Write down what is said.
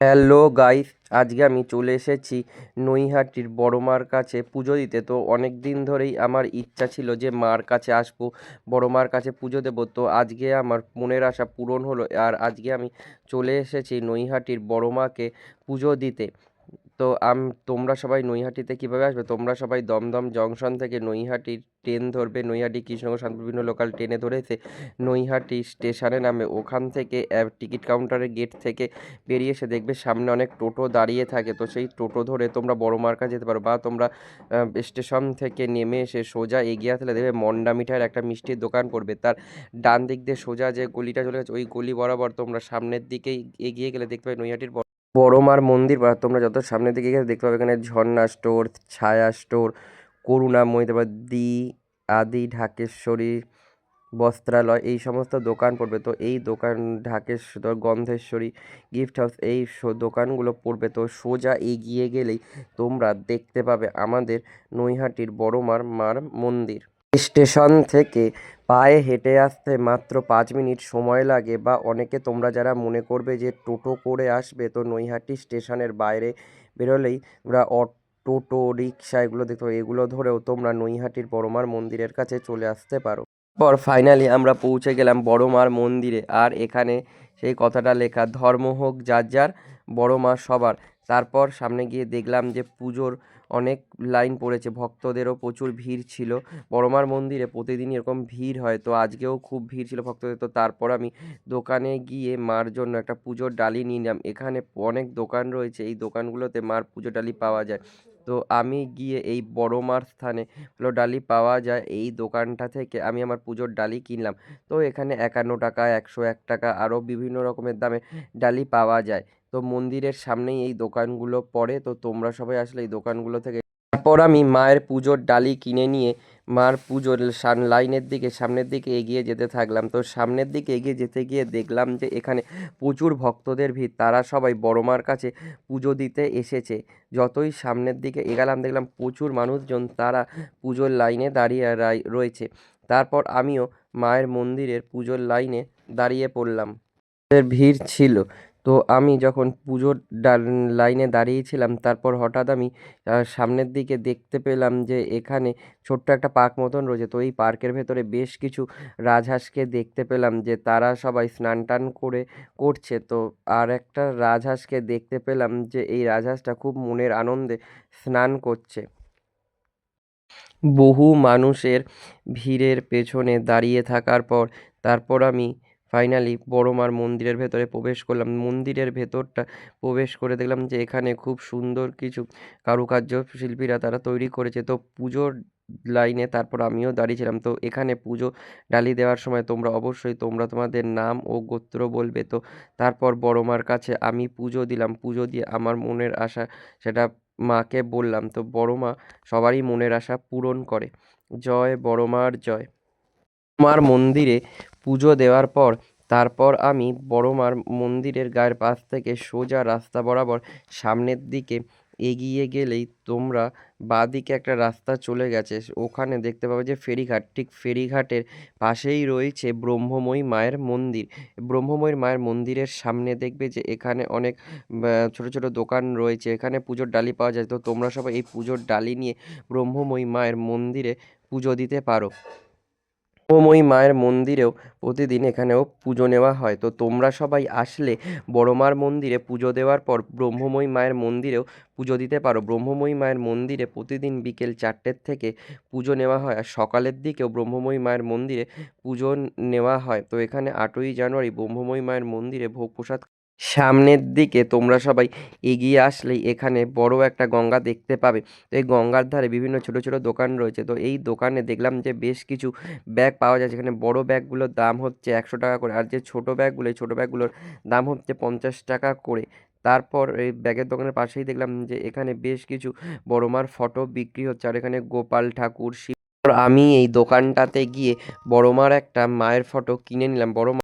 Hello guys, আজকে আমি চলে এসেছি নৈহাটির বড় মার কাছে পুজো দিতে। তো অনেক দিন ধরেই আমার ইচ্ছা ছিল যে মার কাছে আসব, বড় মার কাছে পুজো দেবো। তো আজকে আমার মনের আশা পূরণ হলো আর আজকে আমি চলে এসেছি নৈহাটির বড় মাকে পুজো দিতে। তো আম, তোমরা সবাই নৈহাটিতে কীভাবে আসবে? তোমরা সবাই দমদম জংশন থেকে নৈহাটির ট্রেন ধরবে। নৈহাটি, কৃষ্ণনগর বিভিন্ন লোকাল ট্রেনে ধরেছে। নৈহাটি স্টেশনে নামে। ওখান থেকে টিকিট কাউন্টারের গেট থেকে বেরিয়ে এসে দেখবে সামনে অনেক টোটো দাঁড়িয়ে থাকে। তো সেই টোটো ধরে তোমরা বড় মার্কা যেতে পারো বা তোমরা স্টেশন থেকে নেমে এসে সোজা এগিয়ে আসলে দেখবে মন্ডা মিঠাইয়ের একটা মিষ্টির দোকান পড়বে। তার ডান দিক দিয়ে সোজা যে গলিটা চলে গেছে, ওই গলি বরাবর তোমরা সামনের দিকেই এগিয়ে গেলে দেখতে পাবে নৈহাটির বড় মার মন্দির বা তোমরা যত সামনের দিকে গেলে দেখতে পাবে এখানে ঝর্ণা স্টোর, ছায়া স্টোর করুণাময়ী তারপর দি, আদি, ঢাকেশ্বরী, বস্ত্রালয়, এই সমস্ত দোকান পড়বে। তো এই দোকান, ঢাকেশ্বর, গন্ধেশ্বরী গিফট হাউস এই দোকানগুলো পড়বে। তো সোজা এগিয়ে গেলেই তোমরা দেখতে পাবে আমাদের নৈহাটির বড় মার মার মন্দির। স্টেশন থেকে পায়ে হেঁটে আসতে মাত্র পাঁচ মিনিট সময় লাগে বা অনেকে তোমরা যারা মনে করবে যে টোটো করে আসবে তো নৈহাটি স্টেশনের বাইরে বেরোলেই তোমরা টোটো রিক্সা এগুলো দেখতে এগুলো ধরেও তোমরা নৈহাটির বড়মার মন্দিরের কাছে চলে আসতে পারো। পর ফাইনালি আমরা পৌঁছে গেলাম বড় মার মন্দিরে। আর এখানে সেই কথাটা লেখা, ধর্ম হোক যার যার বড় মা সবার। তারপর সামনে গিয়ে দেখলাম যে পুজোর অনেক লাইন পড়েছে, ভক্তদেরও প্রচুর ভিড় ছিল। বড়মার মন্দিরে প্রতিদিন এরকম ভিড় হয়, তো আজকেও খুব ভিড় ছিল ভক্তদের। তো তারপর আমি দোকানে গিয়ে মার জন্য একটা পুজোর ডালি নিলাম। এখানে অনেক দোকান রয়েছে, এই দোকানগুলোতে মার পুজো ডালি পাওয়া যায়। তো আমি গিয়ে এই বড় মার স্থানে হলো ডালি পাওয়া যায়, এই দোকানটা থেকে আমি আমার পুজোর ডালি কিনলাম। তো এখানে একান্ন টাকা, একশো এক টাকা, আরও বিভিন্ন রকমের দামে ডালি পাওয়া যায়। তো মন্দিরের সামনেই এই দোকানগুলো পড়ে। তো তোমরা সবাই আসলে এই দোকানগুলো থেকে তারপর আমি মায়ের পুজোর ডালি কিনে নিয়ে মার পুজোর সান লাইনের দিকে, সামনের দিকে এগিয়ে যেতে থাকলাম। তো সামনের দিকে এগিয়ে যেতে গিয়ে দেখলাম যে এখানে প্রচুর ভক্তদের ভিড়। তারা সবাই বড় মার কাছে পুজো দিতে এসেছে। যতই সামনের দিকে এগালাম, দেখলাম প্রচুর মানুষজন তারা পুজোর লাইনে দাঁড়িয়ে রয়েছে। তারপর আমিও মায়ের মন্দিরের পুজোর লাইনে দাঁড়িয়ে পড়লাম। ভিড় ছিল। তো আমি যখন পুজোর লাইনে দাঁড়িয়েছিলাম, তারপর হঠাৎ আমি সামনের দিকে দেখতে পেলাম যে এখানে ছোট্ট একটা পার্ক মতন রয়েছে। তো এই পার্কের ভেতরে বেশ কিছু রাজহাঁসকে দেখতে পেলাম যে তারা সবাই স্নান টান করে করছে। তো আর একটা রাজহাঁসকে দেখতে পেলাম যে এই রাজহাঁসটা খুব মনের আনন্দে স্নান করছে। বহু মানুষের ভিড়ের পেছনে দাঁড়িয়ে থাকার পর, তারপর আমি ফাইনালি বড় মার মন্দিরের ভেতরে প্রবেশ করলাম। মন্দিরের ভেতরটা প্রবেশ করে দেখলাম যে এখানে খুব সুন্দর কিছু কারুকার্য শিল্পীরা তারা তৈরি করেছে। তো পুজোর লাইনে তারপর আমিও দাঁড়িয়েছিলাম। তো এখানে পুজো ডালি দেওয়ার সময় তোমরা অবশ্যই, তোমরা তোমাদের নাম ও গোত্র বলবে। তো তারপর বড় মার কাছে আমি পুজো দিলাম। পুজো দিয়ে আমার মনের আশা সেটা মাকে বললাম। তো বড় মা সবারই মনের আশা পূরণ করে। জয় বড় মার, জয়। মার মন্দিরে পুজো দেওয়ার পর, তারপর আমি বড় মার মন্দিরের গায়ের পাশ থেকে সোজা রাস্তা বরাবর সামনের দিকে এগিয়ে গেলেই তোমরা বাঁদিকে একটা রাস্তা চলে গেছে। ওখানে দেখতে পাবে যে ফেরিঘাট, ঠিক ফেরিঘাটের পাশেই রয়েছে ব্রহ্মময়ী মায়ের মন্দির। ব্রহ্মময়ীর মায়ের মন্দিরের সামনে দেখবে যে এখানে অনেক ছোট ছোট দোকান রয়েছে। এখানে পুজোর ডালি পাওয়া যায়। তো তোমরা সবাই এই পুজোর ডালি নিয়ে ব্রহ্মময়ী মায়ের মন্দিরে পুজো দিতে পারো। ব্রহ্মময়ী মায়ের মন্দিরেও প্রতিদিন এখানেও পুজো নেওয়া হয়। তো তোমরা সবাই আসলে বড় মার মন্দিরে পুজো দেওয়ার পর ব্রহ্মময়ী মায়ের মন্দিরেও পুজো দিতে পারো। ব্রহ্মময়ী মায়ের মন্দিরে প্রতিদিন বিকেল চারটের থেকে পুজো নেওয়া হয় আর সকালের দিকেও ব্রহ্মময়ী মায়ের মন্দিরে পুজো নেওয়া হয়। তো এখানে আটই জানুয়ারি ব্রহ্মময়ী মায়ের মন্দিরে ভোগ প্রসাদ সামনের দিকে তোমরা সবাই এগিয়ে আসলেই এখানে বড় একটা গঙ্গা দেখতে পাবে। তো এই গঙ্গার ধারে বিভিন্ন ছোট ছোট দোকান রয়েছে। তো এই দোকানে দেখলাম যে বেশ কিছু ব্যাগ পাওয়া যায়, যেখানে বড় ব্যাগগুলোর দাম হচ্ছে একশো টাকা করে আর যে ছোট ব্যাগগুলো, এই ছোটো ব্যাগগুলোর দাম হচ্ছে পঞ্চাশ টাকা করে। তারপর এই ব্যাগের দোকানের পাশেই দেখলাম যে এখানে বেশ কিছু বড় মার ফটো বিক্রি হচ্ছে আর এখানে গোপাল ঠাকুর শিব। আমি এই দোকানটাতে গিয়ে বড় মার একটা মায়ের ফটো কিনে নিলাম। বড়